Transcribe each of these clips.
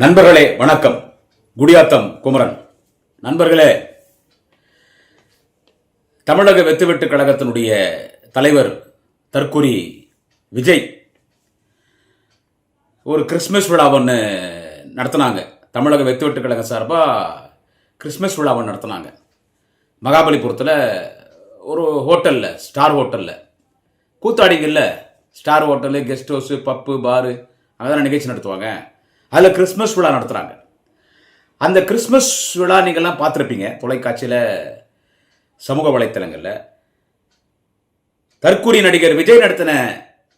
நண்பர்களே வணக்கம். குடியாத்தம் குமரன். நண்பர்களே தமிழக வெத்துவெட்டு கழகத்தினுடைய தலைவர் தற்கொரி விஜய் ஒரு கிறிஸ்மஸ் விழா ஒன்று நடத்தினாங்க. தமிழக வெத்துவெட்டு கழகம் சார்பாக கிறிஸ்மஸ் விழா ஒன்று நடத்தினாங்க. மகாபலிபுரத்தில் ஒரு ஹோட்டலில் ஸ்டார் ஹோட்டலில். கூத்தாடிங்கல்ல star hotel guest house pub bar அங்கே தான் நிகழ்ச்சி நடத்துவாங்க. அதில் கிறிஸ்மஸ் விழா நடத்துகிறாங்க அந்த கிறிஸ்மஸ் விழா நீங்கள்லாம் பார்த்துருப்பீங்க. தொலைக்காட்சியில் சமூக வலைத்தளங்களில். தற்கூரி நடிகர் விஜய் நடத்தின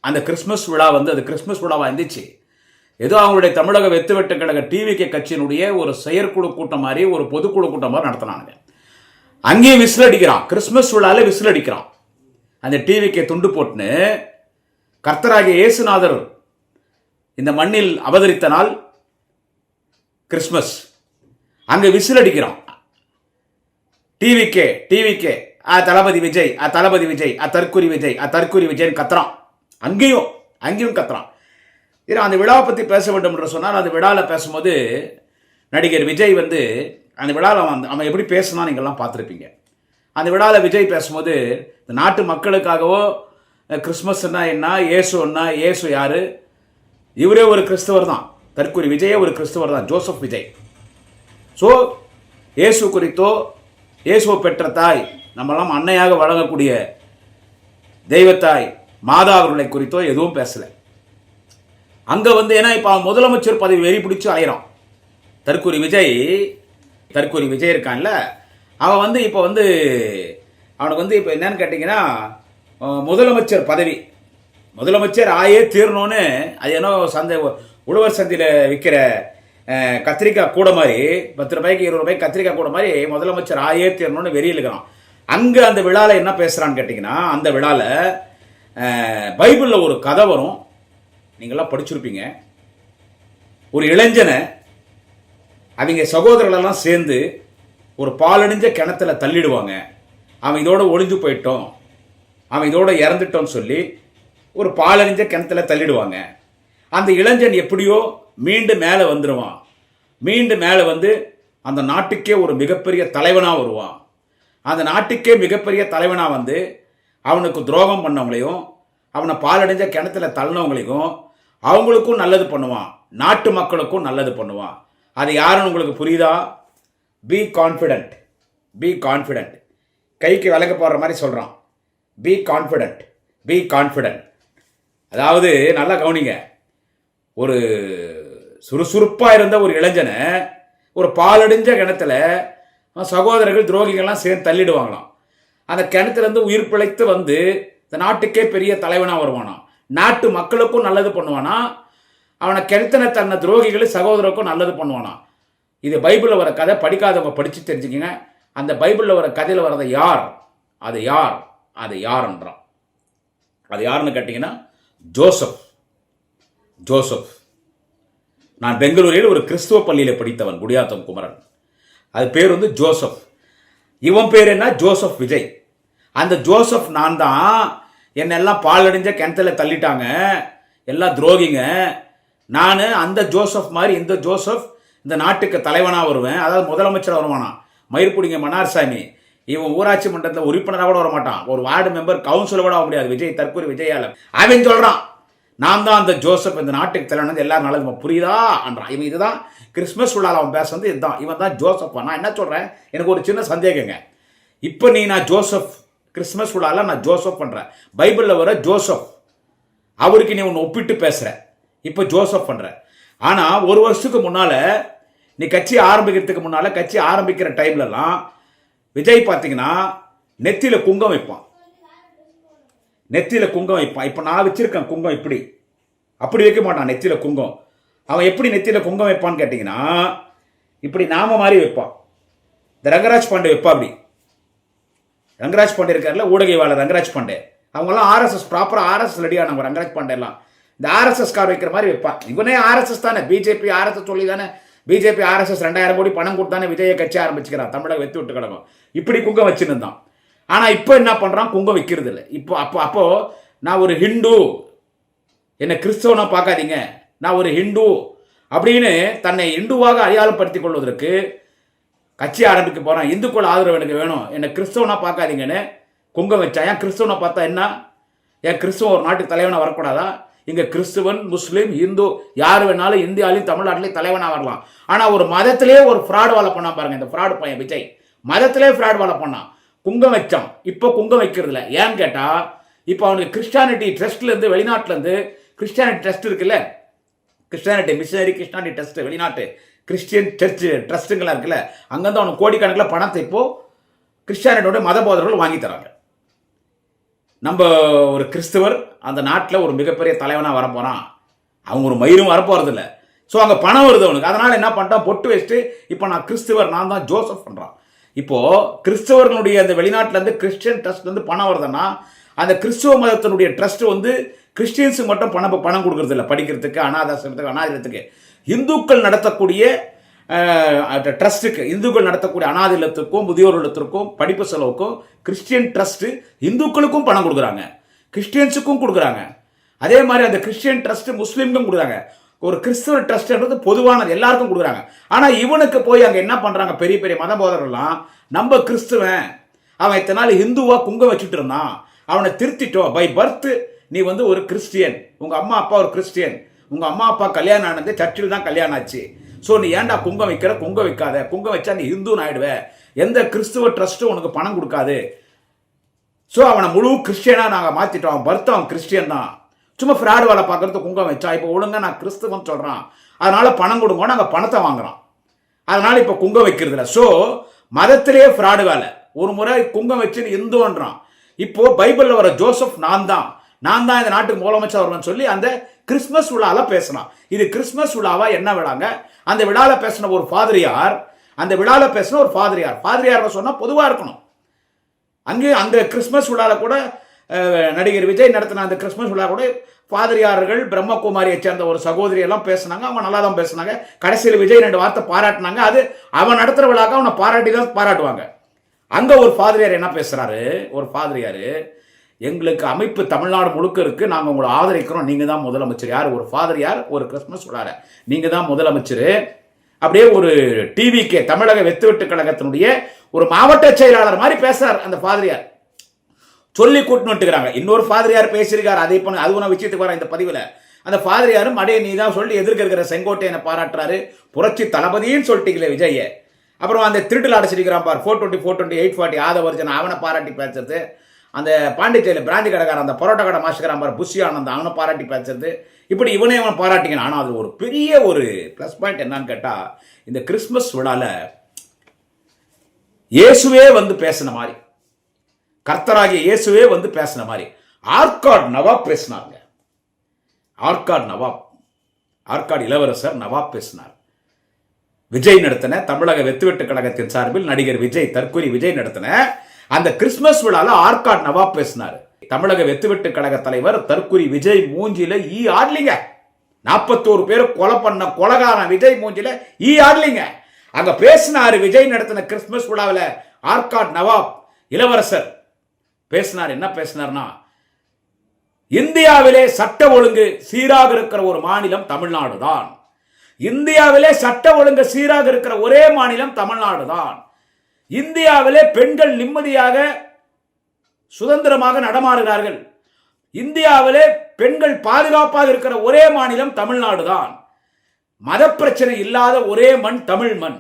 அந்த கிறிஸ்மஸ் விழா வந்து அது கிறிஸ்மஸ் விழாவாக இருந்துச்சு. ஏதோ அவங்களுடைய தமிழக வெத்துவெட்டு கழக டிவிகே கட்சியினுடைய ஒரு செயற்குழு கூட்டம் மாதிரி ஒரு பொதுக்குழு கூட்டம் மாதிரி நடத்தினாங்க அங்கேயும் விசில் அடிக்கிறான். கிறிஸ்மஸ் விழாவில் விசில் அடிக்கிறான். அந்த டிவிக்கு துண்டு போட்டுன்னு கர்த்தராகிய இயேசுநாதர் இந்த மண்ணில் அவதரித்த நாள் கிறிஸ்மஸ் அங்கே விசில் அடிக்கிறான் டிவிக்கே டிவிக்கே ஆ தளபதி விஜய் ஆ தளபதி விஜய் ஆ தற்கூரி விஜய் ஆ தற்கூரி விஜய்னு கத்துறான் அங்கேயும் அங்கேயும் கத்துறான் இது அந்த விழாவை பற்றி பேச வேண்டும் என்று சொன்னால் அந்த விழாவில் பேசும்போது நடிகர் விஜய் வந்து அந்த விழாவில் அவன் அவன் எப்படி பேசுனா நீங்கள்லாம் பார்த்துருப்பீங்க. அந்த விழாவில் விஜய் பேசும்போது இந்த நாட்டு மக்களுக்காகவோ கிறிஸ்மஸ்னா என்ன ஏசுன்னா இயேசு யாரு இவரே ஒரு கிறிஸ்தவர் தான் தற்கொலை விஜயே ஒரு கிறிஸ்தவர் தான் ஜோசப் விஜய். ஸோ இயேசு குறித்தோ இயேசுவை பெற்ற தாய் நம்மெல்லாம் அன்னையாக வழங்கக்கூடிய தெய்வத்தாய் மாதா அவர்களை குறித்தோ எதுவும் பேசலை. அங்கே வந்து ஏன்னா இப்போ அவன் முதலமைச்சர் பதவி வெறி பிடிச்சி அலையிறான். தற்கூரி விஜய் தற்கூரி விஜய் இருக்கான்ல அவன் வந்து இப்போ வந்து அவனுக்கு வந்து இப்போ என்னன்னு கேட்டிங்கன்னா முதலமைச்சர் பதவி முதலமைச்சர் ஆயே தீரணும்னு அது ஏன்னோ சந்தை உழவர் சந்தையில் விற்கிற கத்திரிக்காய் கூட மாதிரி பத்து ரூபாய்க்கு இருபது ரூபாய்க்கு கத்திரிக்காய் கூட மாதிரி முதலமைச்சர் ஆயே தீரணும்னு வெறியில் இருக்கிறான். அங்கே அந்த விழாவில் என்ன பேசுகிறான்னு கேட்டிங்கன்னா அந்த விழாவில் பைபிளில் ஒரு கதை வரும். நீங்களாம் படிச்சிருப்பீங்க. ஒரு இளைஞனை அவங்க சகோதரர்களெல்லாம் சேர்ந்து ஒரு பாலணிஞ்ச கிணத்துல தள்ளிடுவாங்க. அவன் இதோட ஒளிஞ்சு போயிட்டோம். அவன் இதோட இறந்துட்டோன்னு சொல்லி ஒரு பாலறிஞ்ச கிணத்துல தள்ளிடுவாங்க. அந்த இளைஞன் எப்படியோ மீண்டும் மேலே வந்துடுவான் மீண்டும் மேலே வந்து அந்த நாட்டுக்கே ஒரு மிகப்பெரிய தலைவனாக வருவான். அந்த நாட்டுக்கே மிகப்பெரிய தலைவனாக வந்து அவனுக்கு துரோகம் பண்ணவங்களையும் அவனை பாலடைஞ்ச கிணத்துல தள்ளினவங்களையும் அவங்களுக்கும் நல்லது பண்ணுவான். நாட்டு மக்களுக்கும் நல்லது பண்ணுவான். அது யாருன்னு உங்களுக்கு புரியுதா? பி கான்ஃபிடென்ட் பி கான்ஃபிடென்ட் கைக்கு விலக போடுற மாதிரி சொல்கிறான் பி கான்ஃபிடென்ட் பி கான்ஃபிடென்ட் அதாவது நல்லா கவனிங்க. ஒரு சுறுசுறுப்பாக இருந்த ஒரு இளைஞனை ஒரு பாலடைஞ்ச கிணத்துல சகோதரர்கள் துரோகிகள்லாம் சேர்ந்து தள்ளிடுவாங்களாம். அந்த கிணத்துலேருந்து உயிர் பிழைத்து வந்து இந்த நாட்டுக்கே பெரிய தலைவனாக வருவானாம். நாட்டு மக்களுக்கும் நல்லது பண்ணுவானா அவனை கிணத்தின தன்னை துரோகிகளை சகோதரருக்கும் நல்லது பண்ணுவானா இது பைபிளில் வர கதை படிக்காதவங்க படித்து தெரிஞ்சுக்கங்க. அந்த பைபிளில் வர கதையில் வரதை யார்? அது யார்? அது யார்ன்றான். அது யாருன்னு கேட்டிங்கன்னா ஜோசப் ஜோசப். நான் பெங்களூரில் ஒரு கிறிஸ்துவ பள்ளியில் படித்தவன் குடியாத்தம் குமரன். அது பேர் வந்து ஜோசப். இவன் பேர் என்ன? ஜோசப் விஜய். அந்த ஜோசப் நான் தான் என்னெல்லாம் பாலடைஞ்ச கிணத்துல தள்ளிட்டாங்க எல்லாம் துரோகிங்க. நான் அந்த ஜோசப் மாதிரி இந்த ஜோசப் இந்த நாட்டுக்கு தலைவனாக வருவேன். அதாவது முதலமைச்சர் வருவானா? மயிர்பிடிங்க மன்னார்சாமி. இவன் ஊராட்சி மன்றத்தில் உறுப்பினராக கூட வர மாட்டான் ஒரு வார்டு மெம்பர் கவுன்சிலர் கூட ஆக முடியாது. விஜய் தற்கொலை விஜயால. அவன் சொல்கிறான் நான் தான் அந்த ஜோசப் இந்த நாட்டுக்கு தலைவன். எல்லாரும் நல்லது புரியுதா? என்றான் இவன் இதுதான் கிறிஸ்மஸ் விழாவில் அவன் பேசுறது. இதுதான். இவன் தான் ஜோசப். நான் என்ன சொல்கிறேன் எனக்கு ஒரு சின்ன சந்தேகங்க. இப்போ நீ நான் ஜோசப் கிறிஸ்மஸ் விழாவில் நான் ஜோசப் பண்ணுறேன் பைபிளில் வர ஜோசப் அவருக்கு நீ ஒன்று ஒப்பிட்டு பேசுகிற இப்போ ஜோசப் பண்ணுற ஆனால் ஒரு வருஷத்துக்கு முன்னால் நீ கட்சி ஆரம்பிக்கிறதுக்கு முன்னால் கட்சி ஆரம்பிக்கிற டைம்லலாம் விஜய் பார்த்தீங்கன்னா நெத்தியில் குங்கம் வைப்பான். நெத்தியில் குங்கம் வைப்பான். இப்போ நான் வச்சிருக்கேன் குங்கம் இப்படி. அப்படி வைக்க மாட்டான் நெத்தியில் குங்கம். அவன் எப்படி நெத்தியில் குங்கம் வைப்பான்னு கேட்டிங்கன்னா இப்படி நாம மாதிரி வைப்பான். இந்த ரங்கராஜ் பாண்டே வைப்பான் அப்படி. ரங்கராஜ் பாண்டே இருக்கார்ல ஊடகைவாளர் ரங்கராஜ் பாண்டே. அவங்கெல்லாம் ஆர்எஸ்எஸ் ப்ராப்பராக ஆர்எஸ்எஸ் ரெடியானவங்க ரங்கராஜ் பாண்டே எல்லாம் இந்த ஆர்எஸ்எஸ் கார் வைக்கிற மாதிரி வைப்பான். இவனே ஆர்எஸ்எஸ் தானே. பிஜேபி ஆர்எஸ்எஸ் சொல்லி தானே பிஜேபி ஆர்எஸ்எஸ் ரெண்டாயிரம் கோடி பணம் கொடுத்தானே விஜய கட்சி ஆரம்பிச்சுக்கிறான். தமிழக வெத்து விட்டு கிடக்கும். இப்படி குங்கம் வச்சுருந்தான். ஆனால் இப்போ என்ன பண்ணுறான் குங்கம் வைக்கிறது இல்லை இப்போ அப்போ அப்போது நான் ஒரு ஹிந்து. என்னை கிறிஸ்தவனாக பார்க்காதீங்க. நான் ஒரு ஹிந்து அப்படின்னு தன்னை இந்துவாக அடையாளப்படுத்திக் கொள்வதற்கு கட்சி ஆரம்பிக்க போகிறான் இந்துக்கள் ஆதரவு எனக்கு வேணும். என்னை கிறிஸ்தவனாக பார்க்காதீங்கன்னு குங்கம் வச்சா ஏன் கிறிஸ்தவனை பார்த்தா என்ன? ஏன் கிறிஸ்தவன் ஒரு நாட்டு தலைவனாக வரக்கூடாதா? இங்கே கிறிஸ்துவன் முஸ்லீம் இந்து யார் வேணாலும் இந்தியாவிலையும் தமிழ்நாட்டிலையும் தலைவனாக வரலாம். ஆனால் ஒரு மதத்திலே ஒரு ஃப்ராடு வேலை பண்ணா பாருங்க. இந்த ஃப்ராடு பையன் விஜய். மதத்திலே ஃப்ராட் வேலை பண்ணான் குங்கம் வச்சான் இப்போ குங்கம் வைக்கிறது இல்லை ஏன்னு கேட்டால் இப்போ அவனுக்கு கிறிஸ்டானிட்டி ட்ரஸ்ட்லேருந்து வெளிநாட்டிலேருந்து கிறிஸ்டானிட்டி ட்ரஸ்ட் இருக்குல்ல? கிறிஸ்டானிட்டி மிஷினரி கிறிஸ்டானிட்டி ட்ரஸ்ட் வெளிநாட்டு கிறிஸ்டியன் சர்ச் ட்ரஸ்ட்டுங்களாம் இருக்குல்ல? அங்கேருந்து அவனுக்கு கோடிக்கணக்கில் பணத்தை இப்போது கிறிஸ்டானிட்டியோட மத போதர்கள் வாங்கி தராங்க நம்ம ஒரு கிறிஸ்துவர் அந்த நாட்டில் ஒரு மிகப்பெரிய தலைவனாக வரப்போறான். அவங்க ஒரு மயிரும் வரப்போகிறதில்ல ஸோ அங்கே பணம் வருது அவனுக்கு. அதனால் என்ன பண்ணிட்டான்? பொட்டு வச்சுட்டு இப்போ நான் கிறிஸ்துவர் நான் தான் ஜோசப் பண்ணுறான் இப்போ கிறிஸ்தவர்களுடைய அந்த வெளிநாட்டில் இருந்து கிறிஸ்டியன் ட்ரஸ்ட் வந்து பணம் வருதுன்னா அந்த கிறிஸ்துவ மதத்தினுடைய ட்ரஸ்ட் வந்து கிறிஸ்டியன்ஸுக்கு மட்டும் பணம் பணம் கொடுக்கறது இல்லை படிக்கிறதுக்கு அனாதாசிரமத்துக்கு அனாதிலத்துக்கு இந்துக்கள் நடத்தக்கூடிய ட்ரஸ்ட்டுக்கு இந்துக்கள் நடத்தக்கூடிய அனாத இல்லத்திற்கும் முதியோர் இல்லத்திற்கும் படிப்பு செலவுக்கும் கிறிஸ்டியன் ட்ரஸ்ட்டு இந்துக்களுக்கும் பணம் கொடுக்குறாங்க. கிறிஸ்டியன்ஸுக்கும் கொடுக்குறாங்க. அதே மாதிரி அந்த கிறிஸ்டியன் ட்ரஸ்ட் முஸ்லீம்க்கும் கொடுக்குறாங்க. ஒரு கிறிஸ்துவ ட்ரஸ்ட்ன்றது பொதுவானது எல்லாருக்கும் கொடுக்குறாங்க. ஆனால் இவனுக்கு போய் அங்கே என்ன பண்ணுறாங்க பெரிய பெரிய மத போதர்கள்லாம் நம்ம கிறிஸ்துவன் அவன் இத்தனை நாள் ஹிந்துவாக குங்கம் வச்சுட்டு இருந்தான். அவனை திருத்திட்டோம் பை பர்த் நீ வந்து ஒரு கிறிஸ்டியன். உங்கள் அம்மா அப்பா ஒரு கிறிஸ்டியன். உங்கள் அம்மா அப்பா கல்யாணம் ஆனது சர்ச்சில் தான் கல்யாணம் ஆச்சு. ஸோ நீ ஏன்டா குங்கம் வைக்கிற? குங்கம் வைக்காத. குங்கம் வச்சா நீ ஹிந்துன்னு ஆயிடுவேன் எந்த கிறிஸ்துவ ட்ரஸ்ட்டும் உனக்கு பணம் கொடுக்காது. ஸோ அவனை முழு கிறிஸ்டியனாக நாங்கள் மாற்றிட்டோம் அவன் பர்த் அவன் கிறிஸ்டியன் தான். சும்மா ஃப்ராடு வேலை பார்க்கறது குங்கம் வச்சா இப்போ ஒழுங்காக நான் கிறிஸ்துவன் சொல்கிறான் அதனால் பணம் கொடுங்க நாங்கள் பணத்தை வாங்குறோம் அதனால் இப்போ குங்கம் வைக்கிறது இல்லை ஸோ மதத்திலேயே ஃப்ராடு வேலை ஒரு முறை குங்கம் வச்சு இந்துன்றான். இப்போ பைபிளில் வர ஜோசப் நான் தான். நான் தான் இந்த நாட்டுக்கு முதலமைச்சர் வருவேன்னு சொல்லி அந்த கிறிஸ்மஸ் விழாவில் பேசினான் இது கிறிஸ்மஸ் விழாவா என்ன விழாங்க? அந்த விழாவில் பேசின ஒரு ஃபாதரியார் அந்த விழாவில் பேசின ஒரு ஃபாதரியார் ஃபாதரியார் சொன்னால் பொதுவாக இருக்கணும். அங்கே அந்த கிறிஸ்மஸ் விழாவில் கூட நடிகர் விஜய் நடத்தின அந்த கிறிஸ்மஸ் விழா கூட பாதிரியார்கள் பிரம்மகுமாரியை சேர்ந்த ஒரு சகோதரி எல்லாம் பேசுனாங்க. அவங்க நல்லா தான் பேசுனாங்க. கடைசியில் விஜய் ரெண்டு வார்த்தை பாராட்டினாங்க. அது அவன் நடத்துகிற விழாக்க அவனை பாராட்டி தான் பாராட்டுவாங்க. அங்கே ஒரு பாதிரியார் என்ன பேசுகிறாரு ஒரு பாதிரியார் எங்களுக்கு அமைப்பு தமிழ்நாடு முழுக்க இருக்குது நாங்கள் உங்களை ஆதரிக்கிறோம். நீங்கள் தான் முதலமைச்சர். யார்? ஒரு ஃபாதரியார் ஒரு கிறிஸ்மஸ் விழால. நீங்கள் தான் முதலமைச்சர். அப்படியே ஒரு டிவிக்கே தமிழக வெத்துவெட்டு கழகத்தினுடைய ஒரு மாவட்ட செயலாளர் மாதிரி பேசுகிறார் அந்த பாதிரியார். சொல்லி கூட்டணுட்டுக்கிறாங்க இன்னொரு இன்னொரு ஃபாதரியார் பேசியிருக்காரு? அதை பண்ண அது ஒன்று விஷயத்துக்கு வர இந்த பதிவில். அந்த ஃபாதர் யாரும் அடே நீ தான் சொல்லி எதிர்க்க இருக்கிற செங்கோட்டையனை பாராட்டுறாரு. புரட்சி தளபதின்னு சொல்லிட்டீங்களே விஜய அப்புறம் அந்த திருட்டில் அடைச்சிருக்கிறான் பார். Four twenty four twenty eight forty ஆதவர்ஜன் அவனை பாராட்டி பேசுறது. அந்த பாண்டிச்சேரியில் பிராந்தி கடைக்காரன் அந்த பரோட்டா கடை மாஸ்டர் பார் புஷி ஆனந்த் அவனை பாராட்டி பேசுறது. இப்படி இவனே அவன் பாராட்டிக்கணும் ஆனால் அது ஒரு பெரிய ஒரு ப்ளஸ் பாயிண்ட் என்னன்னு கேட்டால் இந்த கிறிஸ்மஸ் விழாவில் இயேசுவே வந்து பேசின மாதிரி. கர்த்தராகிய இயேசுவே வந்து பேசின மாதிரி. ஆர்காட் நவாப் பேசினாங்க ஆர்காட் நவாப். ஆர்காட் இளவரசர் நவாப் பேசினார். விஜய் நடத்தின தமிழக வெத்துவெட்டு கழகத்தின் சார்பில் நடிகர் விஜய் தற்கொலை விஜய் நடத்தின அந்த கிறிஸ்மஸ் விழால ஆர்காட் நவாப் பேசினார். தமிழக வெத்துவெட்டு கழக தலைவர் தற்கொலை விஜய் மூஞ்சில ஈ ஆடலிங்க. நாற்பத்தோரு பேர் கொலை பண்ண கொலகாரன் விஜய் மூஞ்சில ஈ ஆடலிங்க. அங்க பேசினாரு விஜய் நடத்தின கிறிஸ்மஸ் விழாவில் ஆர்காட் நவாப் இளவரசர். பேசினார் என்ன பேசினார்னா இந்தியாவிலே சட்ட ஒழுங்கு சீராக இருக்கிற ஒரு மாநிலம் தமிழ்நாடு தான் இந்தியாவிலே சட்ட ஒழுங்கு சீராக இருக்கிற ஒரே மாநிலம் தமிழ்நாடு தான் இந்தியாவிலே பெண்கள் நிம்மதியாக சுதந்திரமாக நடமாறுகிறார்கள் இந்தியாவிலே பெண்கள் பாதுகாப்பாக இருக்கிற ஒரே மாநிலம் தமிழ்நாடு தான் மத பிரச்சனை இல்லாத ஒரே மண் தமிழ் மண்.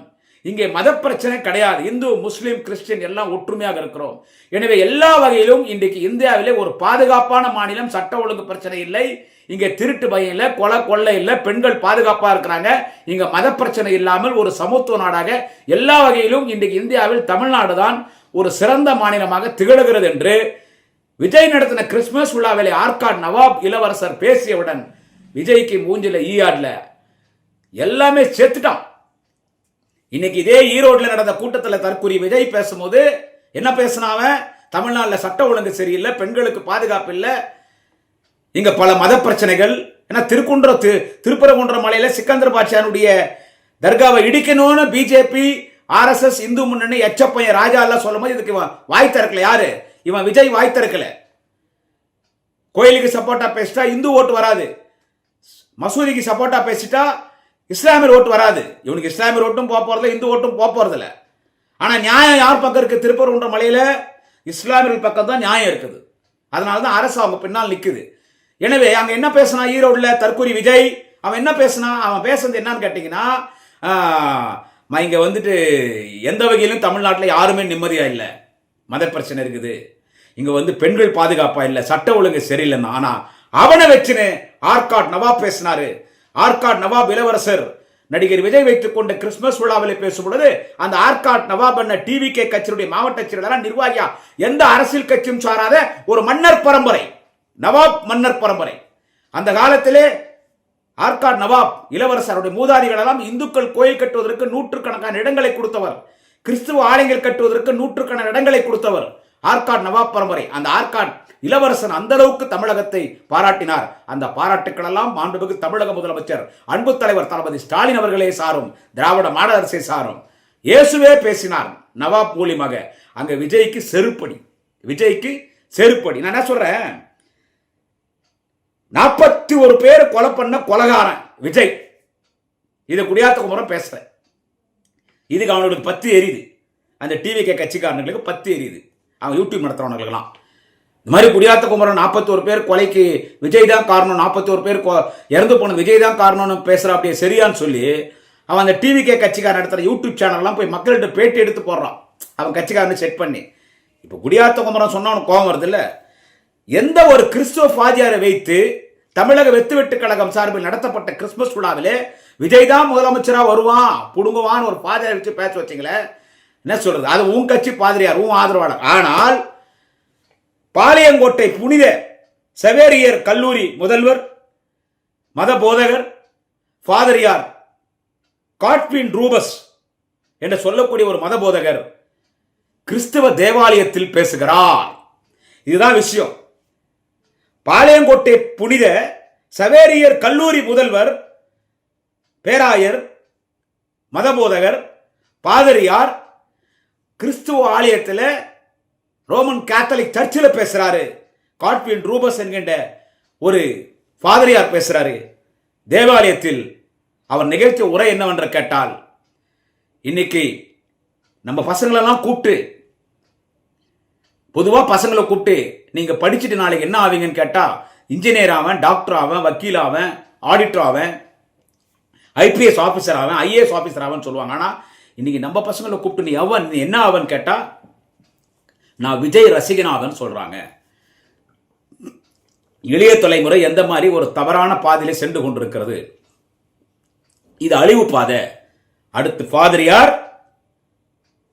இங்கே மத பிரச்சனை கிடையாது. இந்து முஸ்லீம் கிறிஸ்டியன் எல்லாம் ஒற்றுமையாக இருக்கிறோம். எனவே எல்லா வகையிலும் இன்றைக்கு இந்தியாவிலே ஒரு பாதுகாப்பான மாநிலம் சட்ட ஒழுங்கு பிரச்சனை இல்லை. இங்கே திருட்டு பயம் இல்லை கொலை கொள்ளை இல்லை பெண்கள் பாதுகாப்பாக இருக்கிறாங்க. இங்கே மத பிரச்சனை இல்லாமல் ஒரு சமத்துவ நாடாக எல்லா வகையிலும் இன்றைக்கு இந்தியாவில் தமிழ்நாடு தான் ஒரு சிறந்த மாநிலமாக திகழ்கிறது என்று விஜய் நடத்தின கிறிஸ்துமஸ் விழாவிலே ஆர்காட் நவாப் இளவரசர் பேசியவுடன் விஜய்க்கு மூஞ்சில ஈஆர்ல எல்லாமே சேர்த்துட்டான். இன்னைக்கு இதே ஈரோட்ல நடந்த கூட்டத்தில் தற்கூறி விஜய் பேசும்போது என்ன பேசினாவன் தமிழ்நாட்டில் சட்ட ஒழுங்கு சரியில்லை பெண்களுக்கு பாதுகாப்பு இல்லை. இங்க பல மத பிரச்சனைகள். ஏன்னா திருக்குன்ற திரு திருப்பரங்குன்ற மலையில சிக்கந்தர் பாட்சியானுடைய தர்காவை இடிக்கணும்னு பிஜேபி ஆர்எஸ்எஸ் இந்து முன்னணி எச்சப்பையன் ராஜா எல்லாம் சொல்லும் போது இதுக்கு இவன் வாய் திறக்கல. யாரு? இவன் விஜய் வாய் திறக்கல. கோயிலுக்கு சப்போர்ட்டா பேசிட்டா இந்து ஓட்டு வராது. மசூதிக்கு சப்போர்ட்டா பேசிட்டா இஸ்லாமியர் ஓட்டு வராது. இவனுக்கு இஸ்லாமியர் ஓட்டும் போக போகிறதில்ல இந்து ஓட்டும் போக போகிறதில்ல ஆனால் நியாயம் யார் பக்கம் இருக்குது திருப்பரங்குன்ற மலையில் இஸ்லாமியர்கள் பக்கம் தான் நியாயம் இருக்குது. அதனால தான் அரசு அவங்க பின்னால் நிற்குது எனவே அங்கே என்ன பேசினா? ஈரோடில் தற்கூரி விஜய். அவன் என்ன பேசினா? அவன் பேசுனது என்னன்னு கேட்டிங்கன்னா இங்கே வந்துட்டு எந்த வகையிலும் தமிழ்நாட்டில் யாருமே நிம்மதியாக இல்லை. மத பிரச்சனை இருக்குது. இங்கே வந்து பெண்கள் பாதுகாப்பாக இல்லை சட்ட ஒழுங்கு சரியில்லைன்னா. ஆனால் அவனை வச்சுன்னு ஆர்காட் நவாப் பேசினாரு. ஆர்காட் நவாப் இளவரசர். நடிகர் விஜய் வைத்துக் கொண்ட கிறிஸ்துமஸ் விழாவில் பேசும்பொழுது அந்த ஆர்காட் நவாப் என்ன டிவி கே கட்சியுடைய மாவட்ட செயலாளர் நிர்வாகியா எந்த அரசியல் கட்சியும் சாராத ஒரு மன்னர் பரம்பரை நவாப் மன்னர் பரம்பரை. அந்த காலத்திலே ஆர்காட் நவாப் இளவரசருடைய மூதாதிகள் எல்லாம் இந்துக்கள் கோயில் கட்டுவதற்கு நூற்றுக்கணக்கான இடங்களை கொடுத்தவர். கிறிஸ்துவ ஆலயங்கள் கட்டுவதற்கு நூற்றுக்கணக்கான இடங்களை கொடுத்தவர் ஆர்காட் நவாப் பரம்பரை. அந்த ஆர்காட் இளவரசன் அந்த அளவுக்கு தமிழகத்தை பாராட்டினார். அந்த பாராட்டுக்கள் எல்லாம் மாண்புமிகு தமிழக முதலமைச்சர் அன்பு தலைவர் தளபதி ஸ்டாலின் அவர்களே சாரும் திராவிட மாடல் அரசை சாரும். இயேசுவே பேசினார் நவாப் மூலியமாக. அங்க விஜய்க்கு செருப்படி விஜய்க்கு செருப்படி. நான் என்ன சொல்றேன்? நாற்பத்தி ஒரு பேர் கொலை பண்ண கொலகாரன் விஜய். இதை குடியாத்த குமரன் பேசுறேன். இதுக்கு அவனுக்கு பத்து எரியுது. அந்த டிவிகே கட்சிக்காரனுங்களுக்கு பத்து எரியுது. அவன் யூடியூப் நடத்துறவனுங்களுக்கெல்லாம். இந்த மாதிரி குடியாத்த குமரன் நாற்பத்தோரு பேர் கொலைக்கு விஜய் தான் காரணம் நாற்பத்தோரு பேர் இறந்து போன விஜய் தான் காரணம்னு பேசுற அப்படியே சரியான்னு சொல்லி அவன் அந்த டிவிகே கட்சிக்காரன் நடத்துகிற யூடியூப் சேனல்லாம் போய் மக்கள்கிட்ட பேட்டி எடுத்து போடுறான். அவன் கட்சிக்காரனு செட் பண்ணி. இப்போ குடியாத்த குமரன் சொன்னா கோபம் வருது இல்லை எந்த ஒரு கிறிஸ்துவ ஃபாதியாரை வைத்து தமிழக வெத்து வெட்டு கழகம் சார்பில் நடத்தப்பட்ட கிறிஸ்மஸ் விழாவிலே விஜய் தான் முதலமைச்சராக வருவான் புடுங்குவான் ஒரு பாதிரியார் வச்சு பேச வச்சீங்களே என்ன சொல்றது? அது உன் கட்சி பாதிரியார் உன் ஆதரவாளர். ஆனால் பாளையங்கோட்டை புனித செவேரியர் கல்லூரி முதல்வர் மத போதகர் ஃபாதரியார் காட்வின் ரூபஸ் என்று சொல்லக்கூடிய ஒரு மத போதகர் கிறிஸ்தவ தேவாலயத்தில் பேசுகிறார். இதுதான் விஷயம். பாளையங்கோட்டை புனித சவேரியர் கல்லூரி முதல்வர் பேராயர் மதபோதகர் பாதிரியார் கிறிஸ்துவ ஆலயத்தில் ரோமன் கேத்தலிக் சர்ச்சில் பேசுகிறாரு காட்வின் ரூபஸ் என்கின்ற ஒரு ஃபாதரியார் பேசுகிறாரு தேவாலயத்தில் அவர் நிகழ்த்திய உரை என்னவென்று கேட்டால் இன்னைக்கு நம்ம பசங்களெல்லாம் கூப்பிட்டு பொதுவாக பசங்களை கூப்பிட்டு நீங்கள் படிச்சுட்டு நாளைக்கு என்ன ஆவீங்கன்னு கேட்டால் இன்ஜினியர் ஆவன் டாக்டர் ஆவன் வக்கீல் ஆவன் ஆடிட்டர் ஆவன் ஐபிஎஸ் ஆஃபீஸர் ஆவன் ஐஏஎஸ் ஆஃபீஸர் ஆவன் சொல்லுவாங்க. ஆனால் இன்னைக்கு நம்ம பசங்களை கூப்பிட்டு நீ அவன் நீ என்ன ஆவன்னு கேட்டால் நான் விஜய் ரசிகநாதன் சொல்கிறாங்க இளைய தலைமுறை எந்த மாதிரி ஒரு தவறான பாதையில் சென்று கொண்டிருக்கிறது? இது அழிவு பாதை. அடுத்து ஃபாதரியார்.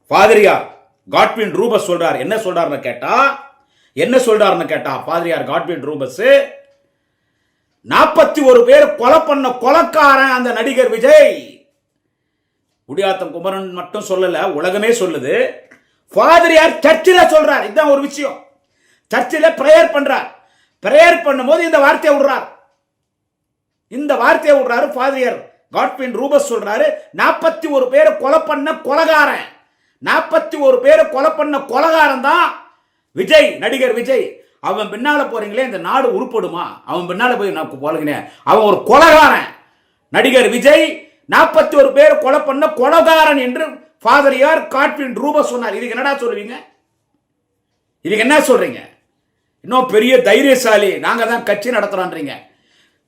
ஃபாதரியார் காட்வின் ரூபஸ் சொல்றார். என்ன சொல்றாருன்னு கேட்டா என்ன சொல்றாருன்னு கேட்டா ஃபாதரியார் காட்வின் ரூபஸ். நாற்பத்தி ஒரு பேர் கொலை பண்ண கொலைக்காரன் அந்த நடிகர் விஜய். குடியாத்தம் குமரன் மட்டும் சொல்லல உலகமே சொல்லுது. ஃபாதரியார் சர்ச்சில் சொல்றார். இதுதான் ஒரு விஷயம். சர்ச்சில் ப்ரேயர் பண்றார். ப்ரேயர் பண்ணும்போது இந்த வார்த்தையை விடுறார். இந்த வார்த்தையை விடுறாரு ஃபாதரியார் காட்பின் ரூபஸ் சொல்றாரு நாற்பத்தி ஒரு பேரை கொலை பண்ண கொலகாரன். நாற்பத்தி ஒரு பேரை கொலை பண்ண கொலகாரன் தான் விஜய் நடிகர் விஜய். அவன் பின்னால போறீங்களே இந்த நாடு உருப்படுமா? அவன் பின்னால போய் நான் போலங்கினே அவன் ஒரு கொலகாரன். நடிகர் விஜய் நாற்பத்தி ஒரு பேர் கொலை பண்ண கொலகாரன் என்று ஃபாதர் யார் காட்வின் ரூப சொன்னார்? இதுக்கு என்னடா சொல்லுவீங்க? இதுக்கு என்ன சொல்றீங்க? இன்னும் பெரிய தைரியசாலி. நாங்கள் தான் கட்சி நடத்துறோன்றீங்க.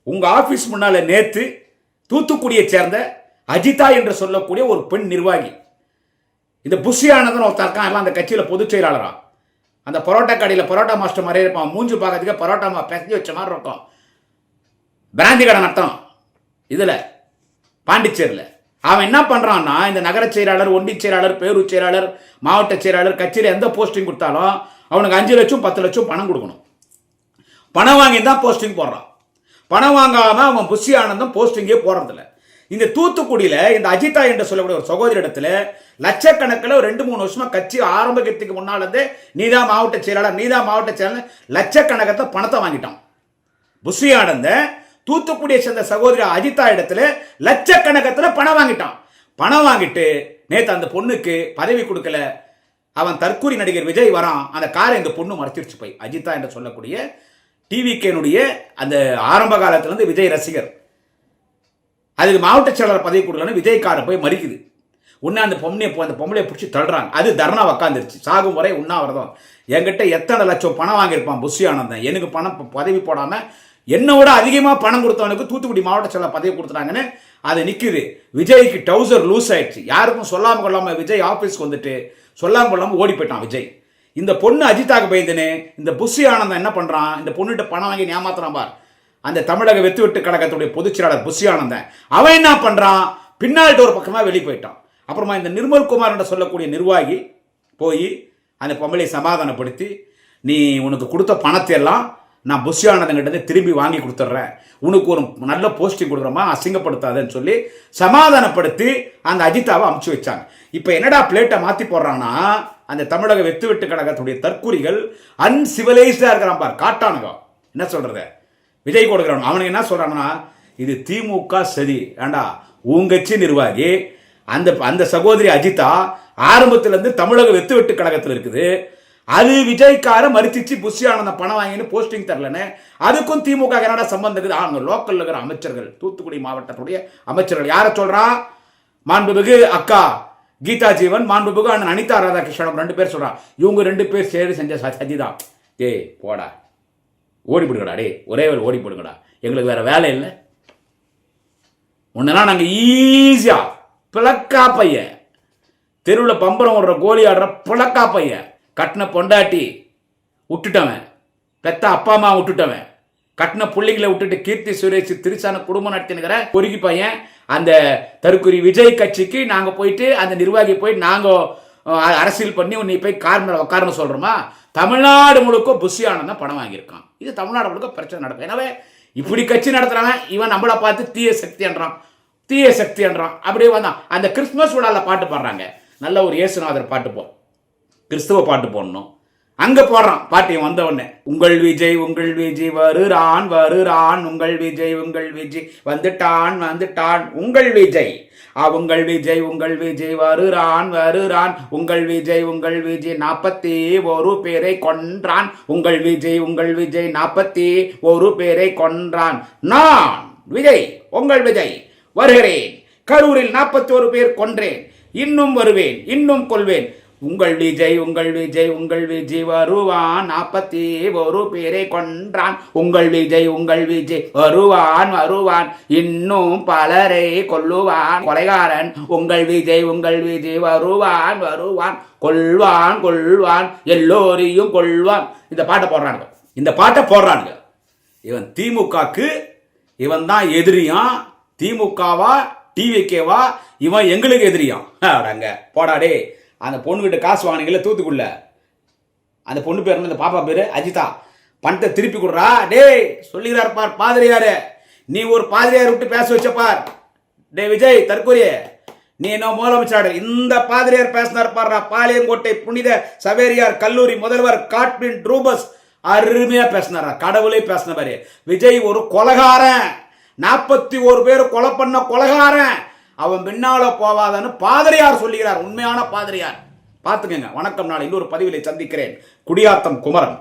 உங்கள் ஆஃபீஸ் முன்னால் நேற்று தூத்துக்குடியை சேர்ந்த அஜிதா என்று சொல்லக்கூடிய ஒரு பெண் நிர்வாகி. இந்த புஷி ஆனந்தன் ஒருத்தன் இருக்கான். எல்லாம் அந்த கட்சியில் பொதுச் செயலாளரா. அந்த பரோட்டா கடையில் பரோட்டா மாஸ்டர் மாதிரியே இருப்பான். மூஞ்சி பார்க்கறதுக்கு பரோட்டா மா பிசைஞ்சு வச்ச மாதிரி இருக்கும். பிராந்தி கடை நடத்தம் இதில் பாண்டிச்சேரியில். அவன் என்ன பண்ணுறான்னா இந்த நகர செயலாளர் ஒன்றிய செயலாளர் பேரூர் செயலாளர் மாவட்ட செயலாளர் கட்சியில் எந்த போஸ்டிங் கொடுத்தாலும் அவனுக்கு அஞ்சு லட்சம் பத்து லட்சம் பணம் கொடுக்கணும். பணம் வாங்கி தான் போஸ்டிங் போடுறான். பணம் வாங்காமல் அவன் புஷி ஆனந்தம் போஸ்டிங்கே போடுறதில்ல. இந்த தூத்துக்குடியில் இந்த அஜிதா என்று சொல்லக்கூடிய ஒரு சகோதரி இடத்துல லட்சக்கணக்கில் ஒரு ரெண்டு மூணு வருஷமாக கட்சி ஆரம்பிக்கிறதுக்கு முன்னால இருந்தே மாவட்ட செயலாளர் நீதா மாவட்ட செயலாளர் லட்சக்கணக்கத்தை பணத்தை வாங்கிட்டான். புஷி ஆனந்த தூத்துக்குடியை சேர்ந்த சகோதரி அஜிதா இடத்துல லட்சக்கணக்கத்தில் பணம் வாங்கிட்டான். பணம் வாங்கிட்டு நேற்று அந்த பொண்ணுக்கு பதவி கொடுக்கல. அவன் தற்கூரி நடிகர் விஜய் வரான். அந்த காரை இந்த பொண்ணு மறைச்சிருச்சு போய். அஜிதா என்று சொல்லக்கூடிய டிவிகேனுடைய அந்த ஆரம்ப காலத்திலேருந்து விஜய் ரசிகர். அதுக்கு மாவட்ட செயலாளர் பதவி கொடுக்கலன்னு விஜய்காரை போய் மறிக்குது. உன்னை அந்த பொம்மையை அந்த பொம்பளையை பிடிச்சி தள்ளுறாங்க. அது தர்ணா உக்காந்துருச்சு சாகும் வரை உண்ணாவிரதம். என்கிட்ட எத்தனை லட்சம் பணம் வாங்கியிருப்பான் புஷி ஆனந்தன் எனக்கு பணம் பதவி போடாமல் என்னோட அதிகமாக பணம் கொடுத்தவனுக்கு தூத்துக்குடி மாவட்ட செயலாளர் பதவி கொடுத்துட்டாங்கன்னு அது நிற்குது விஜய்க்கு டவுசர் லூஸ் ஆயிடுச்சு. யாருக்கும் சொல்லாமல் கொள்ளாமல் விஜய் ஆஃபீஸ்க்கு வந்துட்டு சொல்லாமல் கொள்ளாமல் ஓடி போயிட்டான் விஜய். இந்த பொண்ணு அஜித்தாக்கு பயந்துன்னு இந்த புஷி ஆனந்தன் என்ன பண்ணுறான் இந்த பொண்ணுகிட்ட பணம் வாங்கி ஏமாத்துறான் பார். அந்த தமிழக வெத்து வெட்டு கழகத்துடைய பொதுச்செயலாளர் புஷி ஆனந்தன். அவன் என்ன பண்ணுறான் பின்னால் ஒரு பக்கமாக வெளியே போயிட்டான். அப்புறமா இந்த நிர்மல் குமார் என்று சொல்லக்கூடிய நிர்வாகி போய் அந்த பொம்பளை சமாதானப்படுத்தி நீ உனக்கு கொடுத்த பணத்தை எல்லாம் நான் புஷி ஆனந்தங்கிட்ட திரும்பி வாங்கி கொடுத்துட்றேன். உனக்கு ஒரு நல்ல போஸ்டிங் கொடுக்குறோமா அசிங்கப்படுத்தாதன்னு சொல்லி சமாதானப்படுத்தி அந்த அஜிதாவை அமுச்சு வச்சாங்க. இப்போ என்னடா பிளேட்டை மாற்றி போடுறாங்கன்னா அந்த தமிழக வெத்து வெட்டு கழகத்துடைய தற்கூரிகள் அன்சிவிலைஸ்டாக இருக்கிறான் பார் காட்டானுங்க. என்ன சொல்கிறது விஜய் கொடுக்குறவன். அவனுக்கு என்ன சொல்கிறாங்கன்னா இது திமுக சரி ஏண்டா உங்கட்சி நிர்வாகி அந்த அந்த சகோதரி அஜிதா ஆரம்பத்திலேருந்து தமிழக வெத்து வெட்டு கழகத்தில் இருக்குது. அது விஜய்க்கார மறுத்திச்சு புஷி ஆனந்த பணம் வாங்கின்னு போஸ்டிங் தரலன்னு. அதுக்கும் திமுக என்னடா சம்பந்தம் இருக்குது? அவங்க லோக்கல்ல இருக்கிற அமைச்சர்கள் தூத்துக்குடி மாவட்டத்துடைய அமைச்சர்கள். யாரை சொல்கிறா மாண்புமிகு அக்கா கீதா ஜீவன் மாண்புமிகு அண்ணன் அனிதா ராதாகிருஷ்ணன் ரெண்டு பேர் சொல்றான் இவங்க ரெண்டு பேர் சேர்ந்து செஞ்ச ச- சதிதான் டேய் போடா. ஓடி போடுங்கடா டேய். ஒரே ஒரு ஓடி போடுங்கடா. எங்களுக்கு வேற வேலை இல்லை. ஒன்றுனா நாங்கள் ஈஸியாக பிளக்கா பையன். தெருவில் பம்பரம் ஓடுற கோலி ஆடுற பிளக்கா பையன். கட்டின பொண்டாட்டி விட்டுட்டவன். பெத்த அப்பா அம்மா விட்டுட்டவன். கட்டின பிள்ளைங்களை விட்டுட்டு கீர்த்தி சுரேஷ் திருச்சான குடும்பம் நடத்தினுக்கிற பொறுக்கி பையன் அந்த தருக்குறி விஜய் கட்சிக்கு நாங்கள் போயிட்டு அந்த நிர்வாகி போய் நாங்கள் அரசியல் பண்ணி உன்னை போய் கார் மேலே சொல்கிறோமா தமிழ்நாடு முழுக்க புஷி பணம் வாங்கியிருக்கான். இது தமிழ்நாடு முழுக்க பிரச்சனை நடக்கும். எனவே இப்படி கட்சி நடத்துறவன் இவன் நம்மளை பார்த்து தீய சக்தின்றான் தீய சக்தின்றான் அப்படியே வந்தான். அந்த கிறிஸ்மஸ் விழாவில் பாட்டு பாடுறாங்க. நல்ல ஒரு இயேசுநாதர் பாட்டு போ கிறிஸ்துவ பாட்டு போடணும். அங்கே போடுறான். பாட்டி வந்தவொடனே உங்கள் விஜய் உங்கள் விஜய் வருறான் வருறான் உங்கள் விஜய் உங்கள் விஜய் வந்துட்டான் வந்துட்டான். உங்கள் விஜய் உங்கள் விஜய் உங்கள் விஜய் வருறான் வருறான் உங்கள் விஜய் உங்கள் விஜய் நாற்பத்தி ஒரு பேரை கொன்றான். உங்கள் விஜய் உங்கள் விஜய் நாற்பத்தி ஒரு பேரை கொன்றான். நான் விஜய் உங்கள் விஜய் வருகிறேன். கரூரில் நாற்பத்தி ஒரு பேர் கொன்றேன். இன்னும் வருவேன் இன்னும் கொள்வேன் உங்கள் விஜய் உங்கள் விஜய் உங்கள் விஜய் வருவான். நாற்பத்தி ஒரு பேரை கொன்றான். உங்கள் விஜய் உங்கள் விஜய் வருவான் வருவான். இன்னும் பலரை கொல்லுவான். கொலைகாரன் உங்கள் விஜய் உங்கள் விஜய் வருவான் வருவான். கொள்வான் கொள்வான் எல்லோரையும் கொள்வான் இந்த பாட்டை போடுறானுங்க. இந்த பாட்டை போடுறானுங்க. இவன் திமுகக்கு இவன் தான் எதிரியான் திமுகவா? டிவிகேவா? இவன் எங்களுக்கு எதிரியான் அடங்க. போடாடே அந்த பொண்ணுக்கிட்ட காசு வாங்கினீங்களே தூத்துக்குள்ள அந்த பொண்ணு பேர் அந்த பாப்பா பேர் அஜிதா. பணத்தை திருப்பி கொடுறா. டேய் சொல்லுகிறார் பார் பாதிரியாரு. நீ ஒரு பாதிரியார் விட்டு பேச வச்ச பார். டேய் விஜய் தற்கொரிய. நீ என்ன முதலமைச்சர் இந்த பாதிரியார் பேசினார் பாடுறா பாளையங்கோட்டை புனித சவேரியார் கல்லூரி முதல்வர் காட்பின் ட்ரூபஸ் அருமையா பேசினாரா? கடவுளே பேசின பாரு விஜய் ஒரு கொலகாரன். நாற்பத்தி ஒரு பேர் கொலை பண்ண கொலகாரன். அவன் பின்னால போவாதன்னு பாதிரியார் சொல்லுகிறார். உண்மையான பாதிரியார். பார்த்துக்கங்க வணக்கம். நான் இன்னொரு பதிவிலை சந்திக்கிறேன். குடியாத்தம் குமரன்.